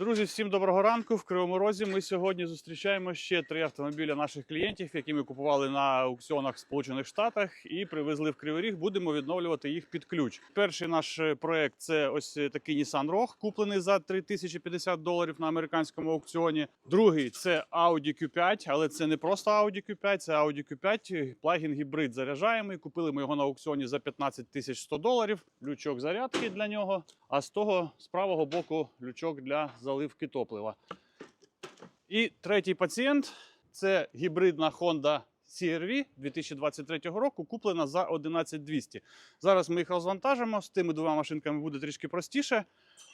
Друзі, всім доброго ранку. В Кривому Розі ми сьогодні зустрічаємо ще три автомобіля наших клієнтів, які ми купували на аукціонах в Сполучених Штатах і привезли в Кривий Ріг. Будемо відновлювати їх під ключ. Перший наш е, проект це ось е, такий Nissan Rogue, куплений за 3050 доларів на американському аукціоні. Другий це Audi Q5, але це не просто Audi Q5, це Audi Q5, плагін гібрид заряджаємий. Купили ми його на аукціоні за 15 тисяч 100 доларів. Лючок зарядки для нього. А з того з правого боку лючок для заливки топлива. І третій пацієнт це гібридна Honda CR-V 2023 року, куплена за 11200. Зараз ми їх розвантажимо. З тими двома машинками буде трішки простіше.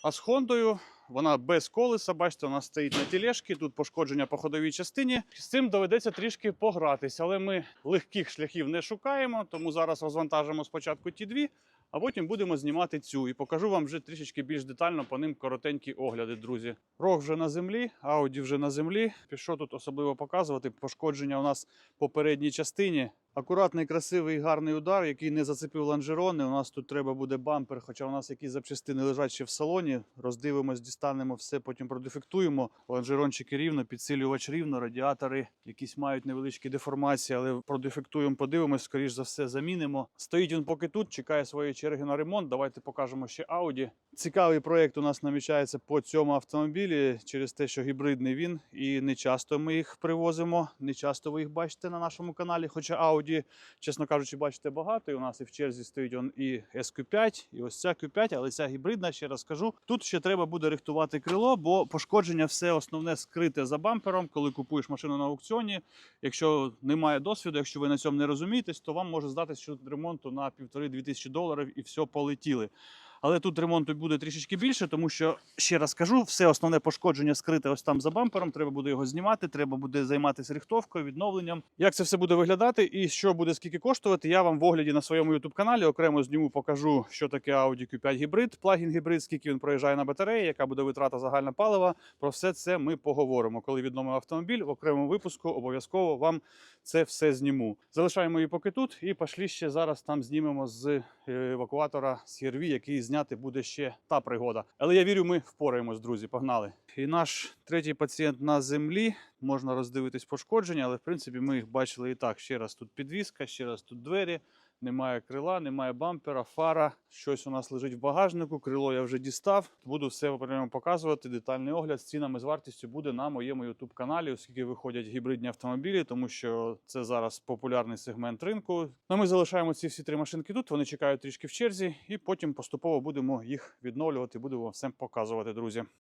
А з Хондою вона без колеса. Бачите, вона стоїть на тілешці, тут пошкодження по ходовій частині. З цим доведеться трішки погратися, але ми легких шляхів не шукаємо, тому зараз розвантажимо спочатку ті дві, а потім будемо знімати цю і покажу вам вже трішечки більш детально по ним коротенькі огляди, друзі. Рог вже на землі, Ауді вже на землі. Що тут особливо показувати? Пошкодження у нас по передній частині. Акуратний, красивий, гарний удар, який не зацепив лонжерони. У нас тут треба буде бампер, хоча у нас якісь запчастини лежать ще в салоні. Роздивимось, дістанемо все, потім продефектуємо. Лонжерончики рівно, підсилювач рівно, радіатори якісь мають невеличкі деформації, але продефектуємо, подивимось, скоріш за все, замінимо. Стоїть він поки тут, чекає своєї черги на ремонт. Давайте покажемо ще Audi. Цікавий проєкт у нас намічається по цьому автомобілі через те, що гібридний він, і не часто ми їх привозимо. Не часто ви їх бачите на нашому каналі. Хоча Audi, чесно кажучи, бачите багато. І у нас і в черзі стоїть он і SQ5, і ось ця Q5, але ця гібридна, ще раз кажу. Тут ще треба буде рихтувати крило, бо пошкодження все основне скрите за бампером, коли купуєш машину на аукціоні. Якщо немає досвіду, якщо ви на цьому не розумієтесь, то вам може здатись, що ремонту на півтори-дві тисячі доларів і все полетіли. Але тут ремонту буде трішечки більше, тому що ще раз кажу, все основне пошкодження скрите ось там за бампером. Треба буде його знімати, треба буде займатися рихтовкою, відновленням. Як це все буде виглядати і що буде скільки коштувати, я вам в огляді на своєму youtube каналі окремо зніму, покажу, що таке Audi Q5 гібрид, плагін гібрид, скільки він проїжджає на батареї, яка буде витрата загальна палива. Про все це ми поговоримо. Коли відновимо автомобіль в окремому випуску, обов'язково вам це все зніму. Залишаємо її поки тут, і пішли ще зараз там знімемо з е, евакуатора CRV, який зняти буде ще та пригода. Але я вірю, ми впораємось, друзі. Погнали. І наш третій пацієнт на землі. Можна роздивитись пошкодження, але в принципі ми їх бачили і так. Ще раз тут підвіска, ще раз тут двері. Немає крила, немає бампера, фара. Щось у нас лежить в багажнику. Крило я вже дістав. Буду все окремо показувати. Детальний огляд з цінами з вартістю буде на моєму youtube каналі, оскільки виходять гібридні автомобілі, тому що це зараз популярний сегмент ринку. Ну, ми залишаємо ці всі три машинки тут. Вони чекають трішки в черзі, і потім поступово будемо їх відновлювати. Будемо всім показувати, друзі.